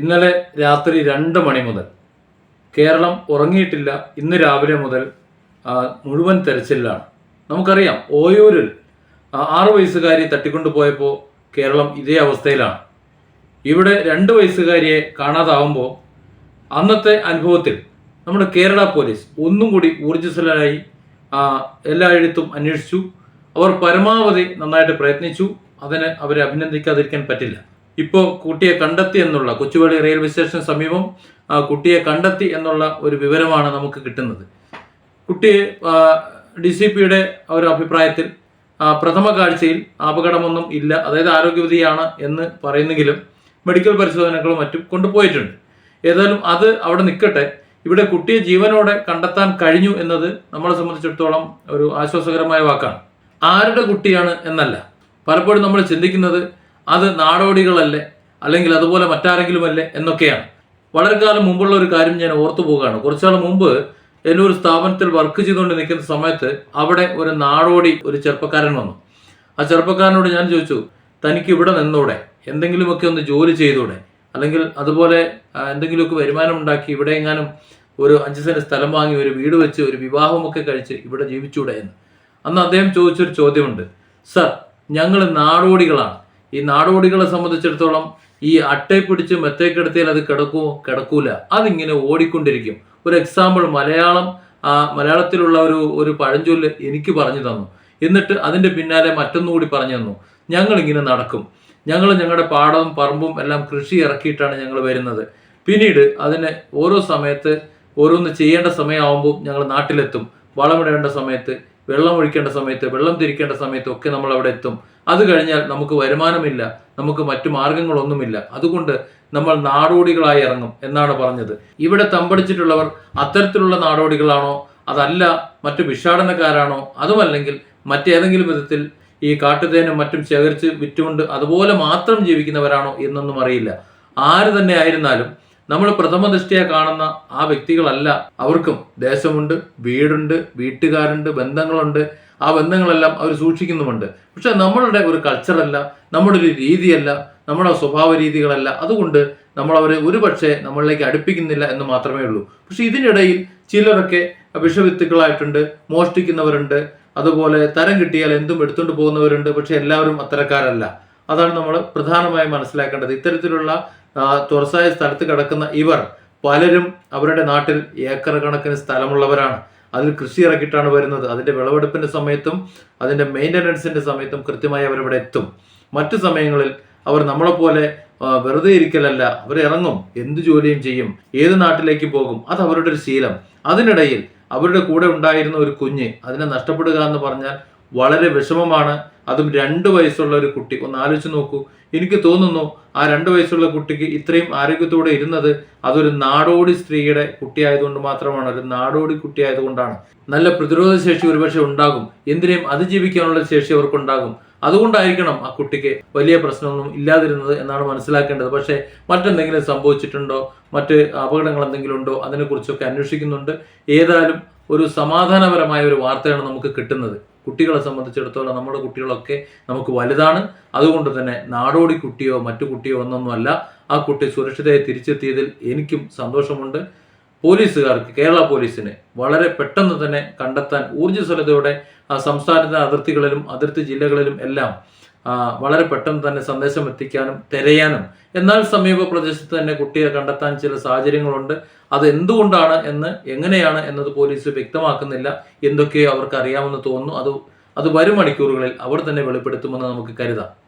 ഇന്നലെ രാത്രി രണ്ട് മണി മുതൽ. കേരളം ഉറങ്ങിയിട്ടില്ല. ഇന്ന് രാവിലെ മുതൽ മുഴുവൻ തെരച്ചിലാണ് നമുക്കറിയാം ഓയൂരിൽ ആറ് വയസ്സുകാരി തട്ടിക്കൊണ്ടു പോയപ്പോൾ കേരളം ഇതേ അവസ്ഥയിലാണ്. ഇവിടെ രണ്ട് വയസ്സുകാരിയെ കാണാതാവുമ്പോൾ അന്നത്തെ അനുഭവത്തിൽ നമ്മുടെ കേരള പോലീസ് ഒന്നും കൂടി ഊർജസ്വലരായി എല്ലാ എല്ലായിടത്തും അന്വേഷിച്ചു. അവർ പരമാവധി നന്നായിട്ട് പ്രയത്നിച്ചു. അതിന് അവരെ അഭിനന്ദിക്കാതിരിക്കാൻ പറ്റില്ല. ഇപ്പോൾ കുട്ടിയെ കണ്ടെത്തി എന്നുള്ള കൊച്ചുവേളി റെയിൽവേ സ്റ്റേഷന് സമീപം കുട്ടിയെ കണ്ടെത്തി എന്നുള്ള ഒരു വിവരമാണ് നമുക്ക് കിട്ടുന്നത്. കുട്ടിയെ ഡി സി പിയുടെ ഒരു അഭിപ്രായത്തിൽ പ്രഥമ കാഴ്ചയിൽ അപകടമൊന്നും ഇല്ല. അതായത് ആരോഗ്യവതിയാണ് എന്ന് പറയുന്നെങ്കിലും മെഡിക്കൽ പരിശോധനകളും മറ്റും കൊണ്ടുപോയിട്ടുണ്ട്. ഏതായാലും അത് അവിടെ നിൽക്കട്ടെ. ഇവിടെ കുട്ടിയെ ജീവനോടെ കണ്ടെത്താൻ കഴിഞ്ഞു എന്നത് നമ്മളെ സംബന്ധിച്ചിടത്തോളം ഒരു ആശ്വാസകരമായ വാക്കാണ്. ആരുടെ കുട്ടിയാണ് എന്നല്ല. പലപ്പോഴും നമ്മൾ ചിന്തിക്കുന്നത് അത് നാടോടികളല്ലേ? അല്ലെങ്കിൽ അതുപോലെ മറ്റാരെങ്കിലും അല്ലേ എന്നൊക്കെയാണ്. വളരെ കാലം മുമ്പുള്ള ഒരു കാര്യം ഞാൻ ഓർത്തു പോവുകയാണ്. കുറച്ചാൾ മുമ്പ് എന്നെ ഒരു സ്ഥാപനത്തിൽ വർക്ക് ചെയ്തുകൊണ്ട് നിൽക്കുന്ന സമയത്ത് അവിടെ ഒരു നാടോടി ഒരു ചെറുപ്പക്കാരൻ വന്നു. ആ ചെറുപ്പക്കാരനോട് ഞാൻ ചോദിച്ചു തനിക്ക് ഇവിടെ നിന്നൂടെ? എന്തെങ്കിലുമൊക്കെ ഒന്ന് ജോലി ചെയ്തൂടെ? അല്ലെങ്കിൽ അതുപോലെ എന്തെങ്കിലുമൊക്കെ വരുമാനം ഉണ്ടാക്കി ഇവിടെ എങ്ങാനും ഒരു അഞ്ച് സെന്റ് സ്ഥലം വാങ്ങി ഒരു വീട് വെച്ച് ഒരു വിവാഹമൊക്കെ കഴിച്ച് ഇവിടെ ജീവിച്ചൂടെ എന്ന്? അന്ന് അദ്ദേഹം ചോദിച്ചൊരു ചോദ്യമുണ്ട്. സർ ഞങ്ങൾ നാടോടികളാണ്. ഈ നാടോടികളെ സംബന്ധിച്ചിടത്തോളം ഈ അട്ടയെ പിടിച്ച് മെത്തേക്കെടുത്തിയാൽ അത് കിടക്കുമോ കിടക്കൂല. അതിങ്ങനെ ഓടിക്കൊണ്ടിരിക്കും. ഒരു എക്സാമ്പിൾ മലയാളം മലയാളത്തിലുള്ള ഒരു ഒരു പഴഞ്ചൊല്ല് എനിക്ക് പറഞ്ഞു തന്നു. എന്നിട്ട് അതിന്റെ പിന്നാലെ മറ്റൊന്നുകൂടി പറഞ്ഞു തന്നു. ഞങ്ങൾ ഇങ്ങനെ നടക്കും. ഞങ്ങൾ ഞങ്ങളുടെ പാടവും പറമ്പും എല്ലാം കൃഷി ഇറക്കിയിട്ടാണ് ഞങ്ങൾ വരുന്നത്. പിന്നീട് അതിന് ഓരോ സമയത്ത് ഓരോന്ന് ചെയ്യേണ്ട സമയമാകുമ്പോൾ ഞങ്ങൾ നാട്ടിലെത്തും. വളമിടേണ്ട സമയത്ത് വെള്ളം ഒഴിക്കേണ്ട സമയത്ത് വെള്ളം തിരിക്കേണ്ട സമയത്ത് ഒക്കെ നമ്മൾ അവിടെ എത്തും. അത് കഴിഞ്ഞാൽ നമുക്ക് വരുമാനമില്ല നമുക്ക് മറ്റു മാർഗങ്ങളൊന്നുമില്ല. അതുകൊണ്ട് നമ്മൾ നാടോടികളായി ഇറങ്ങും എന്നാണ് പറഞ്ഞത്. ഇവിടെ തമ്പടിച്ചിട്ടുള്ളവർ അത്തരത്തിലുള്ള നാടോടികളാണോ? അതല്ല മറ്റു ഭിക്ഷാടനക്കാരാണോ? അതുമല്ലെങ്കിൽ മറ്റേതെങ്കിലും വിധത്തിൽ ഈ കാട്ടുതേനും മറ്റും ശേഖരിച്ച് വിറ്റുകൊണ്ട് അതുപോലെ മാത്രം ജീവിക്കുന്നവരാണോ എന്നൊന്നും അറിയില്ല. ആര് തന്നെ ആയിരുന്നാലും നമ്മൾ പ്രഥമ ദൃഷ്ടിയ കാണുന്ന ആ വ്യക്തികളല്ല. അവർക്കും ദേശമുണ്ട് വീടുണ്ട് വീട്ടുകാരുണ്ട് ബന്ധങ്ങളുണ്ട്. ആ ബന്ധങ്ങളെല്ലാം അവർ സൂക്ഷിക്കുന്നുമുണ്ട്. പക്ഷെ നമ്മളുടെ ഒരു കൾച്ചറല്ല നമ്മുടെ ഒരു രീതിയല്ല നമ്മുടെ സ്വഭാവ രീതികളല്ല. അതുകൊണ്ട് നമ്മൾ അവരെ ഒരുപക്ഷെ നമ്മളിലേക്ക് അടുപ്പിക്കുന്നില്ല എന്ന് മാത്രമേ ഉള്ളൂ. പക്ഷെ ഇതിനിടയിൽ ചിലരൊക്കെ വിഷവിത്തുക്കളായിട്ടുണ്ട് മോഷ്ടിക്കുന്നവരുണ്ട്. അതുപോലെ തരം കിട്ടിയാൽ എന്തും എടുത്തുകൊണ്ട് പോകുന്നവരുണ്ട്. പക്ഷെ എല്ലാവരും അത്തരക്കാരല്ല. അതാണ് നമ്മൾ പ്രധാനമായി മനസ്സിലാക്കേണ്ടത്. ഇത്തരത്തിലുള്ള തുറസായ സ്ഥലത്ത് കിടക്കുന്ന ഇവർ പലരും അവരുടെ നാട്ടിൽ ഏക്കർ കണക്കിന് സ്ഥലമുള്ളവരാണ്. അതിൽ കൃഷി ഇറക്കിയിട്ടാണ് വരുന്നത്. അതിന്റെ വിളവെടുപ്പിന്റെ സമയത്തും അതിന്റെ മെയിന്റനൻസിന്റെ സമയത്തും കൃത്യമായി അവരിവിടെ എത്തും. മറ്റു സമയങ്ങളിൽ അവർ നമ്മളെപ്പോലെ പോലെ വെറുതെ ഇരിക്കലല്ല. അവർ ഇറങ്ങും എന്ത് ജോലിയും ചെയ്യും ഏത് നാട്ടിലേക്ക് പോകും അത് അവരുടെ ഒരു ശീലം. അതിനിടയിൽ അവരുടെ കൂടെ ഉണ്ടായിരുന്ന ഒരു കുഞ്ഞ് അതിനെ നഷ്ടപ്പെടുക എന്ന് പറഞ്ഞാൽ വളരെ വിഷമമാണ്. അതും രണ്ട് വയസ്സുള്ള ഒരു കുട്ടി. ഒന്ന് ആലോചിച്ച് നോക്കൂ. എനിക്ക് തോന്നുന്നു ആ രണ്ട് വയസ്സുള്ള കുട്ടിക്ക് ഇത്രയും ആരോഗ്യത്തോടെ ഇരുന്നത് അതൊരു നാടോടി സ്ത്രീയുടെ കുട്ടിയായതുകൊണ്ട് മാത്രമാണ്. ഒരു നാടോടി കുട്ടിയായതുകൊണ്ടാണ്. നല്ല പ്രതിരോധ ശേഷി ഒരുപക്ഷെ ഉണ്ടാകും. എന്തിനേയും അതിജീവിക്കാനുള്ള ശേഷി അവർക്കുണ്ടാകും. അതുകൊണ്ടായിരിക്കണം ആ കുട്ടിക്ക് വലിയ പ്രശ്നമൊന്നും ഇല്ലാതിരുന്നത് എന്നാണ് മനസ്സിലാക്കേണ്ടത്. പക്ഷേ മറ്റെന്തെങ്കിലും സംഭവിച്ചിട്ടുണ്ടോ? മറ്റ് അപകടങ്ങൾ എന്തെങ്കിലും ഉണ്ടോ? അതിനെക്കുറിച്ചൊക്കെ അന്വേഷിക്കുന്നുണ്ട്. ഏതായാലും ഒരു സമാധാനപരമായ ഒരു വാർത്തയാണ് നമുക്ക് കിട്ടുന്നത്. കുട്ടികളെ സംബന്ധിച്ചിടത്തോളം നമ്മുടെ കുട്ടികളൊക്കെ നമുക്ക് വലുതാണ്. അതുകൊണ്ട് തന്നെ നാടോടി കുട്ടിയോ മറ്റു കുട്ടിയോ ഒന്നൊന്നുമല്ല. ആ കുട്ടി സുരക്ഷിതയെ തിരിച്ചെത്തിയതിൽ എനിക്കും സന്തോഷമുണ്ട്. പോലീസുകാർക്ക് കേരള പോലീസിന് വളരെ പെട്ടെന്ന് തന്നെ കണ്ടെത്താൻ ഊർജസ്വലതയോടെ ആ സംസ്ഥാനത്തെ അതിർത്തികളിലും അതിർത്തി ജില്ലകളിലും എല്ലാം വളരെ പെട്ടെന്ന് തന്നെ സന്ദേശം എത്തിക്കാനും തിരയാനും. എന്നാൽ സമീപ പ്രദേശത്ത് തന്നെ കുട്ടിയെ കണ്ടെത്താൻ ചില സാഹചര്യങ്ങളുണ്ട്. അത് എന്തുകൊണ്ടാണ് എന്ന് എങ്ങനെയാണ് എന്നത് പോലീസ് വ്യക്തമാക്കുന്നില്ല. എന്തൊക്കെയോ അവർക്ക് അറിയാമെന്ന് തോന്നുന്നു. അത് അത് വരും മണിക്കൂറുകളിൽ അവർ തന്നെ വെളിപ്പെടുത്തുമെന്ന് നമുക്ക് കരുതാം.